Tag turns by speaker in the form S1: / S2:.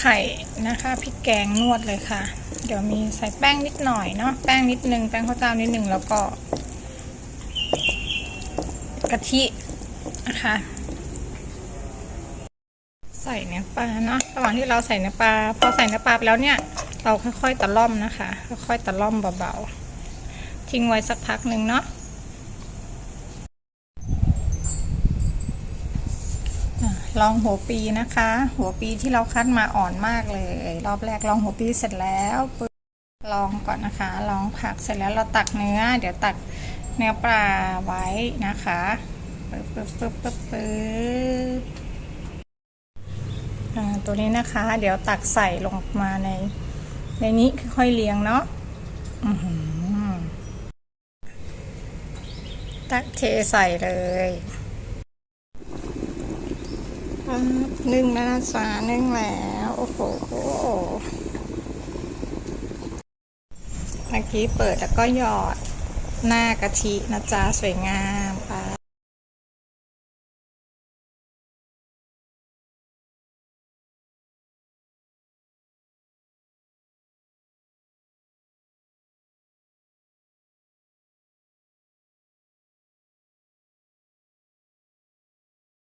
S1: ไข่นะคะพริกแกงนวดเลยค่ะ เดี๋ยวมีใส่แป้งนิดหน่อยเนาะแป้งนิดนึงแป้งข้าวเจ้านิดนึงแล้วก็ กะทินะคะใส่เนื้อปลาเนาะระหว่างที่เราใส่เนื้อปลาพอใส่เนื้อปลาไปแล้วเนี่ย เราค่อยๆตะล่อมนะคะ ค่อยๆตะล่อมเบาๆทิ้งไว้สักพักหนึ่งเนาะอะ ลองหัวปีนะคะ หัวปีที่เราคัดมาอ่อนมากเลย รอบแรกลองหัวปีเสร็จแล้วปึ๊บลองก่อนนะคะ ลองผักเสร็จแล้วเราตักเนื้อ เดี๋ยวตักเนื้อปลาไว้นะคะปึ๊บปึ๊บปึ๊บปึ๊บปึ๊บตัวนี้นะคะ เดี๋ยวตักใส่ลงมาใน ในนี้ค่อยเรียงเนาะตักเทใส่เลย นึ่งแล้วนะจ๊ะนึ่งแล้ว โอ้โหเมื่อกี้เปิดแล้วก็หยอดหน้ากะทินะจ๊ะสวยงาม